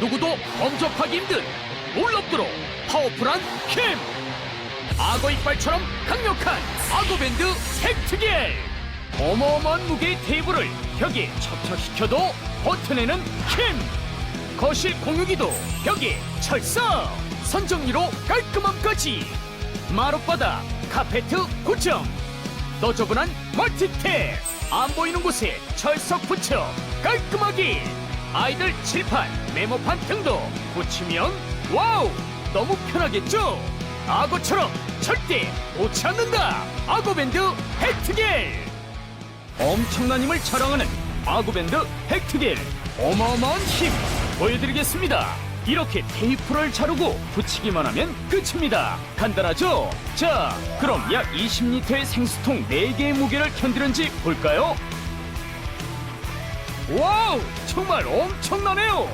누구도 범접하기 힘든 올럽도로 파워풀한 캠 악어 이빨처럼 강력한 악어밴드 헥트겔 어마어마한 무게의 테이블을 벽에 접착시켜도 버텨내는 캠 거실 공유기도 벽에 철사 선정리로 깔끔함까지! 마룻바닥 카페트 고정! 너저분한 멀티탭! 안 보이는 곳에 철석 붙여 깔끔하게 아이들 칠판 메모판 등도 붙이면 와우! 너무 편하겠죠? 악어처럼 절대 놓지 않는다! 악어밴드 헥트겔! 엄청난 힘을 자랑하는 아구밴드 헥트겔. 어마어마한 힘 보여드리겠습니다. 이렇게 테이프를 자르고 붙이기만 하면 끝입니다. 간단하죠? 자 그럼 약 20리터의 생수통 4개의 무게를 견디는지 볼까요? 와우 정말 엄청나네요.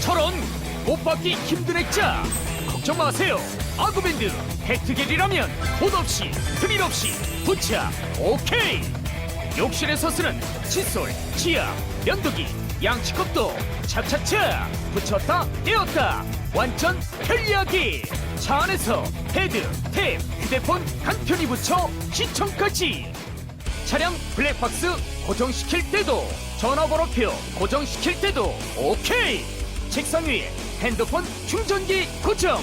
저런 못 받기 힘든 액자 걱정 마세요. 아구밴드 헥트겔이라면 돈 없이 드릴 없이 부착 오케이. 욕실에서 쓰는 칫솔, 치약, 면도기, 양치컵도 차차차 붙였다 떼었다. 완전 편리하게. 차 안에서 패드, 탭, 휴대폰 간편히 붙여 시청까지 차량 블랙박스 고정시킬 때도 전화번호표 고정시킬 때도 오케이! 책상 위에 핸드폰 충전기 고정!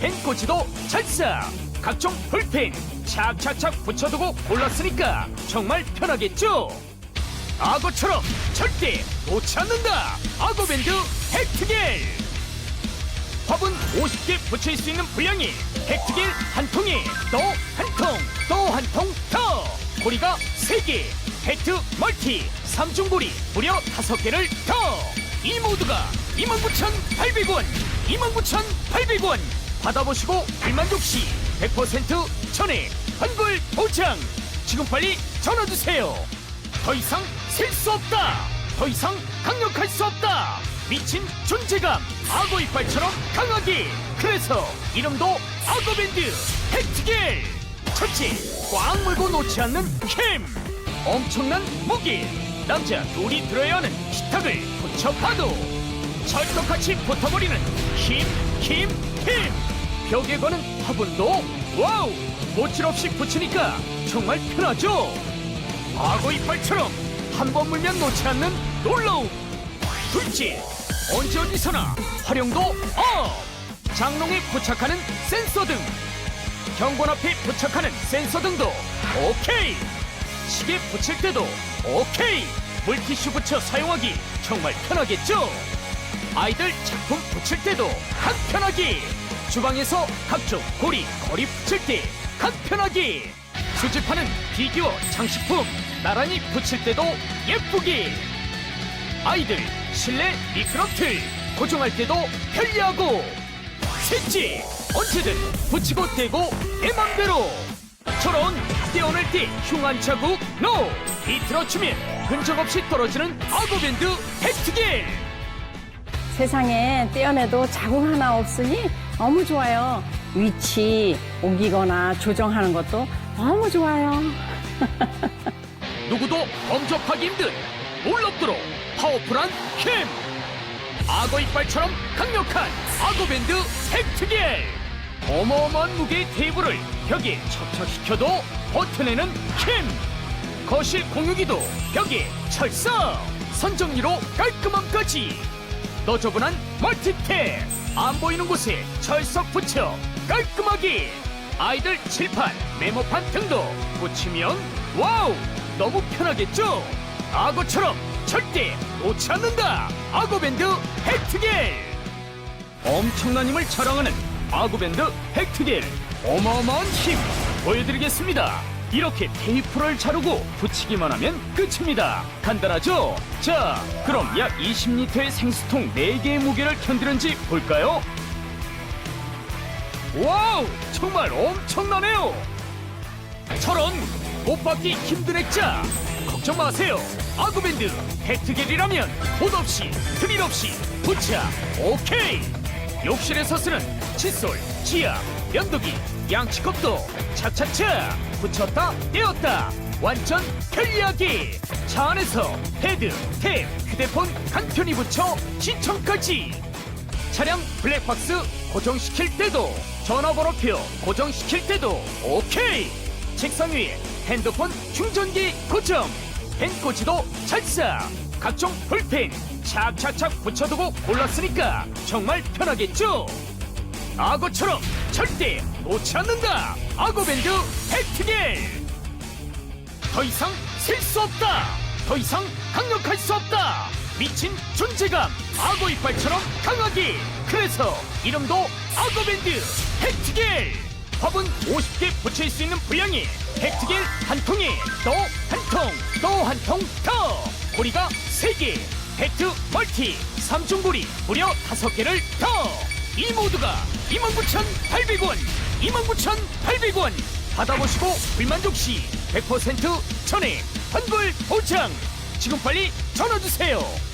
펜꽂이도 찰싹 각종 볼펜 착착착 붙여두고 골랐으니까 정말 편하겠죠? 악어처럼 절대 놓지 않는다! 악어밴드 헥트겔! 화분 50개 붙일 수 있는 분량이 헥트겔 한 통에 또 한 통, 또 한 통 더! 고리가 3개, 헥트 멀티 3중 고리 무려 5개를 더! 이 모두가 29,800원, 29,800원! 받아보시고 불만족 시 100% 전액 환불 보장! 지금 빨리 전화주세요! 더 이상 셀 수 없다! 더 이상 강력할 수 없다! 미친 존재감! 악어 이빨처럼 강하게! 그래서 이름도 악어밴드 헥트겔! 첫째, 꽉 물고 놓지 않는 캠! 엄청난 무게! 남자 둘이 들어야 하는 식탁을 붙여봐도 철떡같이 붙어버리는 힘, 힘, 힘! 벽에 거는 화분도 와우! 모칠 없이 붙이니까 정말 편하죠? 악어 이빨처럼 한 번 물면 놓지 않는 놀라움 둘째 언제 어디서나 활용도 업 장롱에 부착하는 센서 등 경관 앞에 부착하는 센서 등도 오케이. 시계 붙일 때도 오케이. 물티슈 붙여 사용하기 정말 편하겠죠? 아이들 작품 붙일 때도 간편하게 주방에서 각종 고리 거리 붙일 때 간편하게 수집하는 피규어 장식품 나란히 붙일 때도 예쁘게 아이들 실내 미끄럼틀 고정할 때도 편리하고. 셋째 언제든 붙이고 떼고 내 맘대로. 저런 떼어낼 때 흉한 자국 노! 비틀어주면 흔적 없이 떨어지는 아고밴드 헥트겔 세상에 떼어내도 자국 하나 없으니 너무 좋아요. 위치 옮기거나 조정하는 것도 너무 좋아요. 누구도 범접하기 힘든 올럽도로 파워풀한 캠! 악어 이빨처럼 강력한 악어밴드 헥트겔 어마어마한 무게의 테이블을 벽에 접착시켜도 버텨내는 캠! 거실 공유기도 벽에 철사! 선정리로 깔끔함까지! 너저분한 멀티탭 안 보이는 곳에 철석 붙여 깔끔하게! 아이들 칠판 메모판 등도 붙이면 와우! 너무 편하겠죠? 악어처럼 절대 놓지 않는다! 악어밴드 헥트겔! 엄청난 힘을 자랑하는 아구밴드 헥트겔 어마어마한 힘 보여드리겠습니다. 이렇게 테이프를 자르고 붙이기만 하면 끝입니다. 간단하죠? 자 그럼 약 20리터의 생수통 4개의 무게를 견디는지 볼까요? 와우! 정말 엄청나네요! 저런 못 받기 힘든 액자! 걱정 마세요. 아구밴드 헥트겔이라면 돈 없이 드릴 없이 부착 오케이 욕실에서 쓰는 칫솔 치약 면도기 양치컵도 차차차 붙였다 떼었다. 완전 편리하게. 차 안에서 패드 탭 휴대폰 간편히 붙여 신청까지. 차량 블랙박스 고정시킬 때도 전화번호표 고정시킬 때도 오케이. 책상 위에 핸드폰 충전기 고정. 펜꽂이도 찰싹 각종 볼펜 착착착 붙여두고 골랐으니까 정말 편하겠죠? 악어처럼 절대 놓지 않는다. 악어밴드 팩트겔. 더 이상 셀 수 없다. 더 이상 강력할 수 없다. 미친 존재감. 악어 이빨처럼 강하게. 그래서 이름도 악어밴드 팩트겔. 밥은 50개 붙일 수 있는 분량이 팩트겔 한 통에 또 한 통 또 한 통 더 고리가 3개 팩트 멀티 3중 고리 무려 5개를 더 이 모두가 29,800원 29,800원. 받아보시고 불만족 시 100% 전액 환불 보장. 지금 빨리 전화주세요